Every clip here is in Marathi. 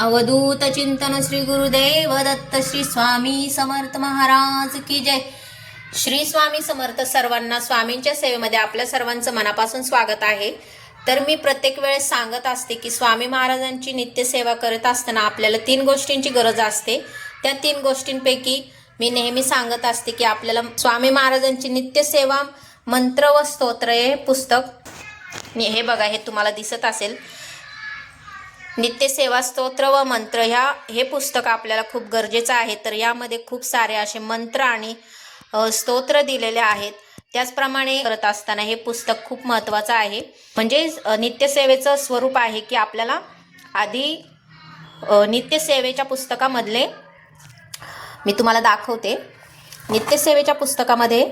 अवधूत चिंतन श्री गुरुदेव दत्त श्री स्वामी समर्थ महाराज की जय. श्री स्वामी समर्थ सर्वांना स्वामींच्या सेवेमध्ये आपल्या सर्वांचं मनापासून स्वागत आहे. तर मी प्रत्येक वेळेस सांगत असते की स्वामी महाराजांची नित्यसेवा करत असताना आपल्याला तीन गोष्टींची गरज असते. त्या तीन गोष्टींपैकी मी नेहमी सांगत असते की आपल्याला स्वामी महाराजांची नित्यसेवा मंत्र व स्तोत्र हे पुस्तक. हे बघा हे तुम्हाला दिसत असेल. नित्यसेवा स्तोत्र व मंत्र ह्या हे पुस्तक आपल्याला खूप गरजेचं आहे. तर यामध्ये खूप सारे असे मंत्र आणि स्तोत्र दिलेले आहेत. त्याचप्रमाणे करत असताना हे पुस्तक खूप महत्त्वाचं आहे. म्हणजे नित्यसेवेचं स्वरूप आहे की आपल्याला आधी नित्यसेवेच्या पुस्तकामधले मी तुम्हाला दाखवते. नित्यसेवेच्या पुस्तकामध्ये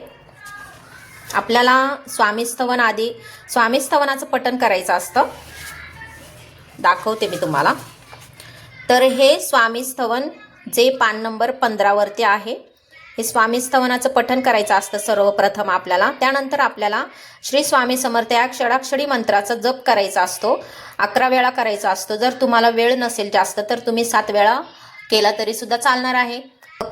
आपल्याला स्वामीस्तवन आधी स्वामीस्तवनाचं पठण करायचं असतं. दाखवते मी तुम्हाला. तर हे स्वामीस्तवन जे पान नंबर पंधरावरती आहे हे स्वामीस्तवनाचं पठण करायचं असतं सर्वप्रथम आपल्याला. त्यानंतर आपल्याला श्री स्वामी समर्थ या षडाक्षरी मंत्राचा जप करायचा असतो अकरा वेळा करायचा असतो. जर तुम्हाला वेळ नसेल जास्त तर तुम्ही सात वेळा केला तरी सुद्धा चालणार आहे.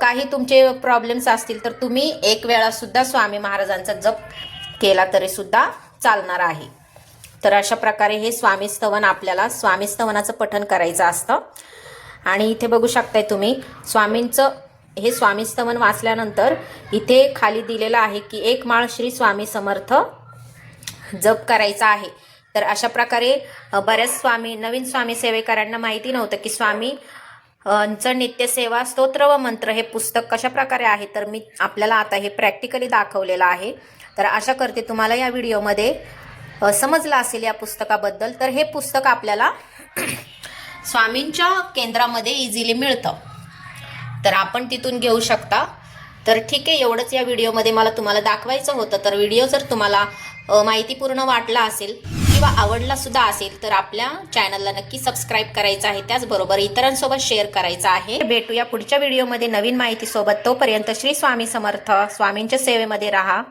काही तुमचे प्रॉब्लेम्स असतील तर तुम्ही एक वेळा सुद्धा स्वामी महाराजांचा जप केला तरी सुद्धा चालणार आहे. तर अशा प्रकारे हे स्वामीस्तवन आपल्याला स्वामीस्तवनाचं पठन करायचं असतं. आणि इथे बघू शकताय तुम्ही स्वामींचं हे स्वामीस्तवन वाचल्यानंतर इथे खाली दिलेलं आहे की एक माळ श्री स्वामी समर्थ जप करायचा आहे. तर अशा प्रकारे बऱ्याच स्वामी नवीन स्वामी सेवेकरांना माहिती नव्हतं की स्वामी चं नित्यसेवा स्तोत्र व मंत्र हे पुस्तक कशा प्रकारे आहे तर मी आपल्याला आता हे प्रॅक्टिकली दाखवलेलं आहे. तर आशा करते तुम्हाला या व्हिडिओमध्ये. समजलं असेल या पुस्तकाबद्दल तर हे पुस्तक आपल्याला स्वामींच्या केंद्रामध्ये इझिली मिळतं. तर आपण तिथून घेऊ शकता. तर ठीक आहे एवढंच या व्हिडिओमध्ये मला तुम्हाला दाखवायचं होतं. तर व्हिडिओ जर तुम्हाला माहितीपूर्ण वाटला असेल किंवा आवडला सुद्धा असेल तर आपल्या चॅनलला नक्की सबस्क्राईब करायचं आहे. त्याचबरोबर इतरांसोबत शेअर करायचं आहे. भेटूया पुढच्या व्हिडिओमध्ये नवीन माहितीसोबत. तोपर्यंत श्री स्वामी समर्थ. स्वामींच्या सेवेमध्ये राहा.